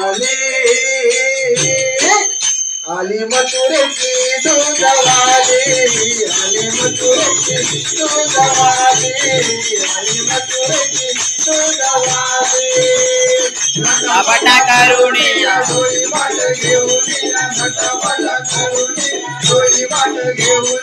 आले. आली मथुरेची दूधवाली आली मथुरेची दूधवाली आली मथुरेची करुणिया डोळी वाट घेऊन करून डोळी वाट घेऊन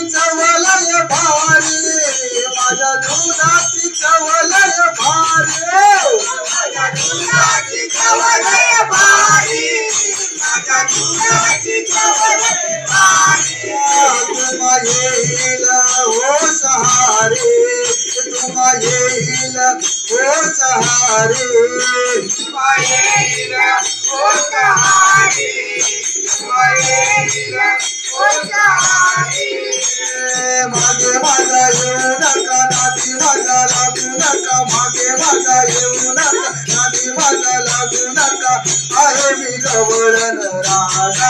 येईल हो सहारे। तुम्हा येईल हो सहारे। येईल हो सहारे। येईल मागे माझा येऊ नका नाती माझा लागू नका मागे माझा येऊ नका नाती माझा लागू नका. आहे मी गवळण राजा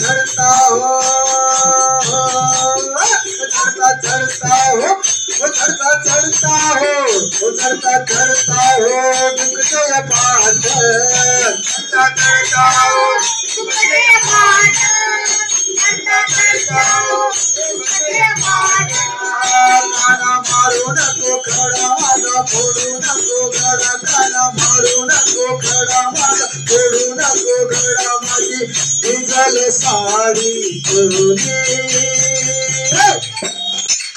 चढता हो चढता चढता हो. ओ चढता चढता हो ओ चढता चढता हो दुखतोय पाठ चढता चढता हो चढता चढता हो, दुख पाठ. काना मारू नको खडा माझा फोडू नको काना मारू नको खडा माझा फोडू नको गडा माझी भिजल साडी